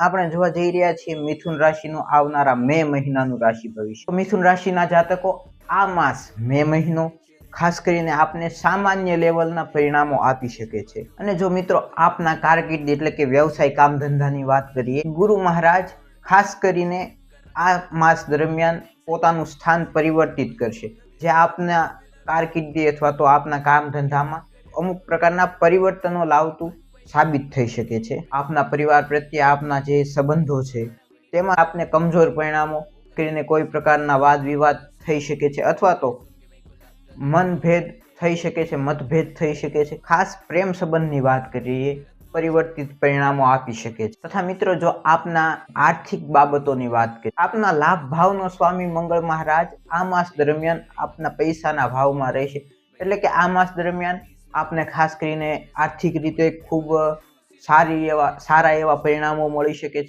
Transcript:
આપણે જોવા જઈ રહ્યા છીએ મિથુન રાશિનું આવનારા મે મહિનાનું રાશિ ભવિષ્ય. મિથુન રાશિના જાતકો, આ માસ મે મહિનો ખાસ કરીને આપને સામાન્ય લેવલના પરિણામો આપી શકે છે. અને જો મિત્રો આપના કારકિર્દી એટલે કે વ્યવસાય કામ ધંધાની વાત કરીએ, ગુરુ મહારાજ ખાસ કરીને આ માસ દરમિયાન પોતાનું સ્થાન પરિવર્તિત કરશે. જે આપના કારકિર્દી અથવા તો આપના કામ ધંધામાં અમુક પ્રકારના પરિવર્તનો લાવતું સાબિત થઈ શકે છે. આપના પરિવાર પ્રત્યે આપના જે સંબંધો છે, તેમાં આપને કમજોર પરિણામો કરીને કોઈ પ્રકારના વાદ વિવાદ થઈ શકે છે અથવા તો મનભેદ થઈ શકે છે, મતભેદ થઈ શકે છે. ખાસ પ્રેમ સંબંધની વાત કરીએ, પરિવર્તિત પરિણામો આપી શકે છે. તથા મિત્રો, જો આપના આર્થિક બાબતોની વાત કરીએ, આપના લાભ ભાવનો સ્વામી મંગળ મહારાજ આ માસ દરમિયાન આપના પૈસાના ભાવમાં રહેશે. એટલે કે આ માસ દરમિયાન આપને ખાસ કરીને આર્થિક રીતે ખૂબ સારી એવા સારા એવા પરિણામો મળી શકે છે.